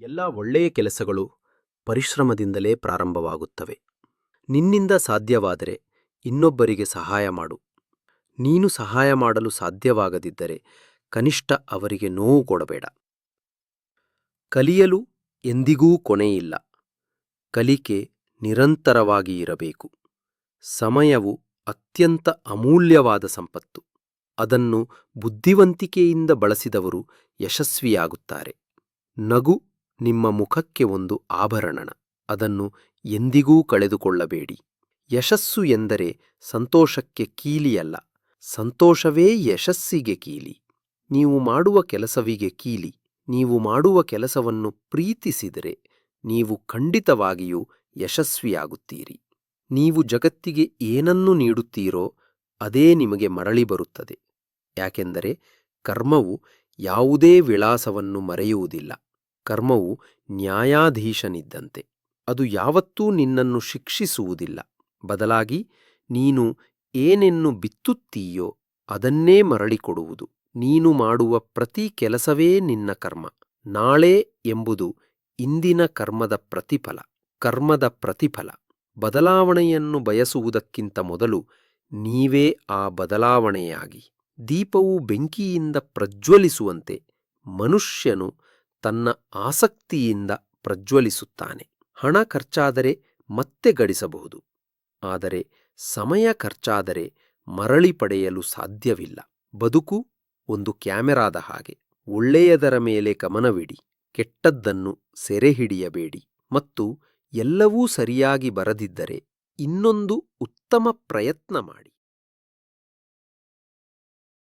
ಎಲ್ಲ ಒಳ್ಳೆಯ ಕೆಲಸಗಳು ಪರಿಶ್ರಮದಿಂದಲೇ ಪ್ರಾರಂಭವಾಗುತ್ತವೆ. ನಿನ್ನಿಂದ ಸಾಧ್ಯವಾದರೆ ಇನ್ನೊಬ್ಬರಿಗೆ ಸಹಾಯ ಮಾಡು. ನೀನು ಸಹಾಯ ಮಾಡಲು ಸಾಧ್ಯವಾಗದಿದ್ದರೆ ಕನಿಷ್ಠ ಅವರಿಗೆ ನೋವು ಕೊಡಬೇಡ. ಕಲಿಯಲು ಎಂದಿಗೂ ಕೊನೆಯಿಲ್ಲ. ಕಲಿಕೆ ನಿರಂತರವಾಗಿ ಇರಬೇಕು. ಸಮಯವು ಅತ್ಯಂತ ಅಮೂಲ್ಯವಾದ ಸಂಪತ್ತು. ಅದನ್ನು ಬುದ್ಧಿವಂತಿಕೆಯಿಂದ ಬಳಸಿದವರು ಯಶಸ್ವಿಯಾಗುತ್ತಾರೆ. ನಗು ನಿಮ್ಮ ಮುಖಕ್ಕೆ ಒಂದು ಆಭರಣನ ಅದನ್ನು ಎಂದಿಗೂ ಕಳೆದುಕೊಳ್ಳಬೇಡಿ. ಯಶಸ್ಸು ಎಂದರೆ ಸಂತೋಷಕ್ಕೆ ಕೀಲಿಯಲ್ಲ. ಸಂತೋಷವೇ ಯಶಸ್ಸಿಗೆ ಕೀಲಿ. ನೀವು ಮಾಡುವ ಕೆಲಸವಿಗೆ ಕೀಲಿ. ನೀವು ಮಾಡುವ ಕೆಲಸವನ್ನು ಪ್ರೀತಿಸಿದರೆ ನೀವು ಖಂಡಿತವಾಗಿಯೂ ಯಶಸ್ವಿಯಾಗುತ್ತೀರಿ. ನೀವು ಜಗತ್ತಿಗೆ ಏನನ್ನು ನೀಡುತ್ತೀರೋ ಅದೇ ನಿಮಗೆ ಮರಳಿ ಬರುತ್ತದೆ. ಯಾಕೆಂದರೆ ಕರ್ಮವು ಯಾವುದೇ ವಿಳಾಸವನ್ನು ಮರೆಯುವುದಿಲ್ಲ. ಕರ್ಮವು ನ್ಯಾಯಾಧೀಶನಿದ್ದಂತೆ. ಅದು ಯಾವತ್ತೂ ನಿನ್ನನ್ನು ಶಿಕ್ಷಿಸುವುದಿಲ್ಲ. ಬದಲಾಗಿ ನೀನು ಏನೆನ್ನು ಬಿತ್ತುತ್ತೀಯೋ ಅದನ್ನೇ ಮರಳಿಕೊಡುವುದು. ನೀನು ಮಾಡುವ ಪ್ರತಿ ಕೆಲಸವೇ ನಿನ್ನ ಕರ್ಮ. ನಾಳೆ ಎಂಬುದು ಇಂದಿನ ಕರ್ಮದ ಪ್ರತಿಫಲ. ಕರ್ಮದ ಪ್ರತಿಫಲ. ಬದಲಾವಣೆಯನ್ನು ಬಯಸುವುದಕ್ಕಿಂತ ಮೊದಲು ನೀವೇ ಆ ಬದಲಾವಣೆಯಾಗಿ. ದೀಪವು ಬೆಂಕಿಯಿಂದ ಪ್ರಜ್ವಲಿಸುವಂತೆ ಮನುಷ್ಯನು ತನ್ನ ಆಸಕ್ತಿಯಿಂದ ಪ್ರಜ್ವಲಿಸುತ್ತಾನೆ. ಹಣ ಖರ್ಚಾದರೆ ಮತ್ತೆ ಗಳಿಸಬಹುದು ಆದರೆ ಸಮಯ ಖರ್ಚಾದರೆ ಮರಳಿ ಪಡೆಯಲು ಸಾಧ್ಯವಿಲ್ಲ. ಬದುಕು ಒಂದು ಕ್ಯಾಮೆರಾದ ಹಾಗೆ. ಒಳ್ಳೆಯದರ ಮೇಲೆ ಗಮನವಿಡಿ. ಕೆಟ್ಟದ್ದನ್ನು ಸೆರೆಹಿಡಿಯಬೇಡಿ. ಮತ್ತು ಎಲ್ಲವೂ ಸರಿಯಾಗಿ ಬರದಿದ್ದರೆ ಇನ್ನೊಂದು ಉತ್ತಮ ಪ್ರಯತ್ನ ಮಾಡಿ.